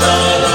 love.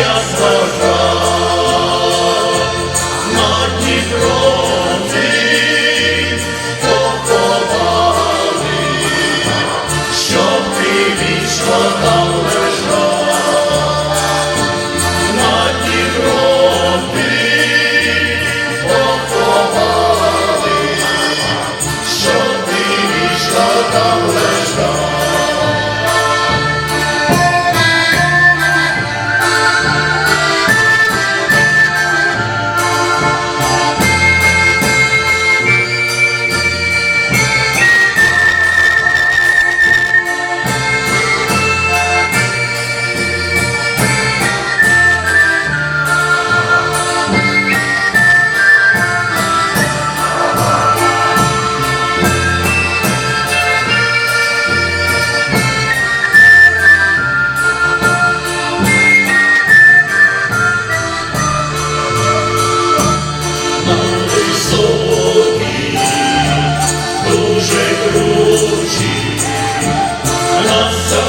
Як вважав, на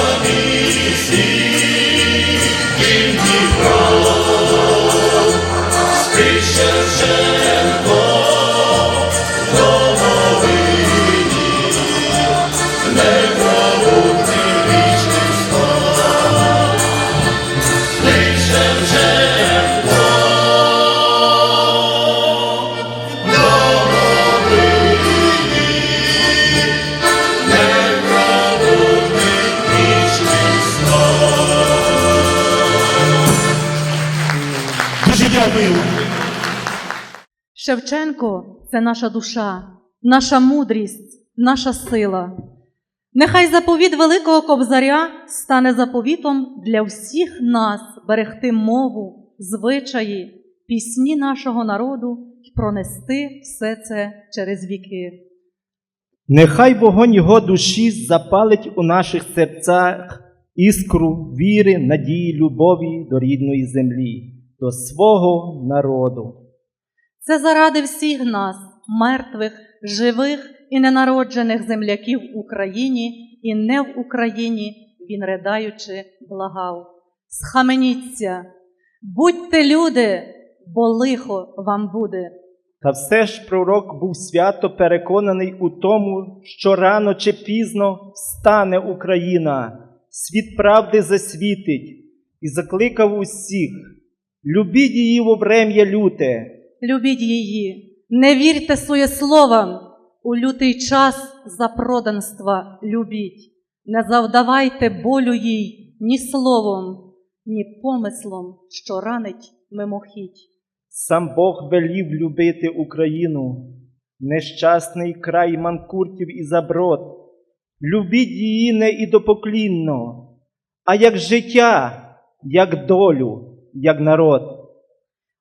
дякую. Шевченко це наша душа, наша мудрість, наша сила. Нехай заповіт Великого Кобзаря стане заповітом для всіх нас берегти мову, звичаї, пісні нашого народу і пронести все це через віки. Нехай вогонь його душі запалить у наших серцях іскру віри, надії, любові до рідної землі, до свого народу. Це заради всіх нас, мертвих, живих і ненароджених земляків в Україні і не в Україні, він ридаючи благав. Схаменіться, будьте люди, бо лихо вам буде. Та все ж пророк був свято переконаний у тому, що рано чи пізно встане Україна, світ правди засвітить, і закликав усіх: любіть її во врем'я люте, Любіть її, не вірте своєсловам, у лютий час запроданства любіть, не завдавайте болю їй ні словом, ні помислом, що ранить мимохідь. Сам Бог велів любити Україну, нещасний край манкуртів і заброд. Любіть її не ідопоклінно, а як життя, як долю, як народ.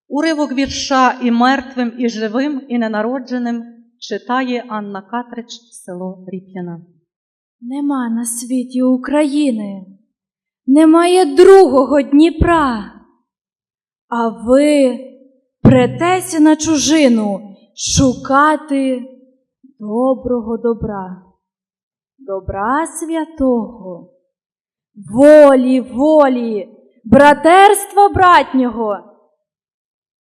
Уривок вірша і мертвим, і живим, і ненародженим читає Анна Катрич, село Ріп'яна. Нема на світі України, немає другого Дніпра. А ви претеся на чужину шукати доброго добра, добра святого, волі, волі, братерства братнього.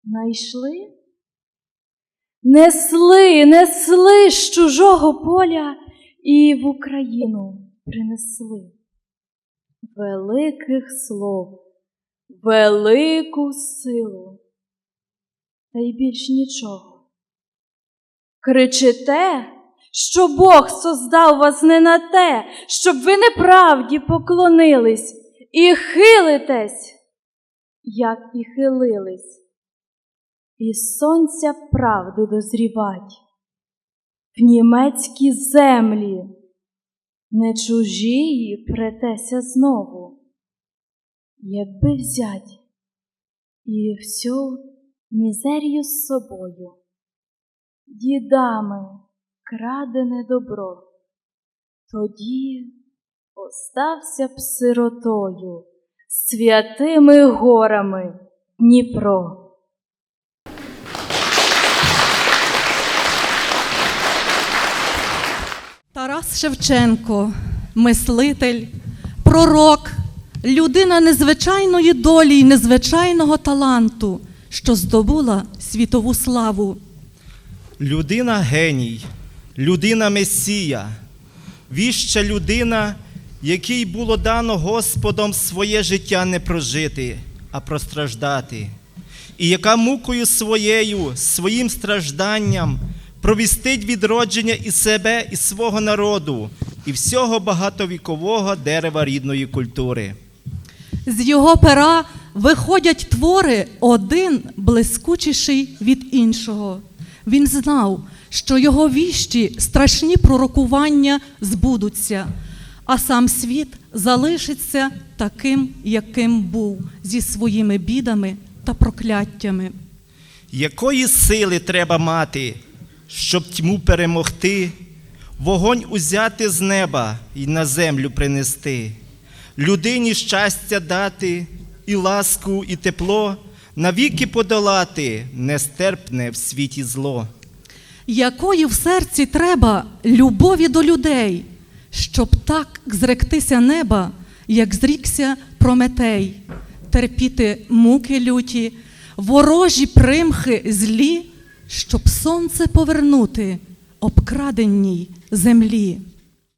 Найшли? Несли, несли з чужого поля і в Україну принесли великих слов, велику силу, та й більш нічого. Кричите, що Бог создав вас не на те, щоб ви неправді поклонились і хилитесь, як і хилились, і сонця правди дозрівать. В німецькі землі, не чужії претеся знову, якби взять і всю мізерію з собою, дідами крадене добро, тоді остався б сиротою святими горами Дніпро. Тарас Тарас Шевченко, мислитель, пророк, людина незвичайної долі й незвичайного таланту, що здобула світову славу. Людина геній, людина Месія, віща людина, якій було дано Господом своє життя не прожити, а простраждати, і яка мукою своєю, своїм стражданням провістить відродження і себе, і свого народу, і всього багатовікового дерева рідної культури. З його пера виходять твори один блискучіший від іншого. Він знав, що його віщі страшні пророкування збудуться, а сам світ залишиться таким, яким був, зі своїми бідами та прокляттями. Якої сили треба мати, щоб тьму перемогти, вогонь узяти з неба і на землю принести, людині щастя дати, і ласку, і тепло, навіки подолати нестерпне в світі зло. Якої в серці треба любові до людей, щоб так зректися неба, як зрікся Прометей, терпіти муки люті, ворожі примхи злі, щоб сонце повернути обкраденій землі.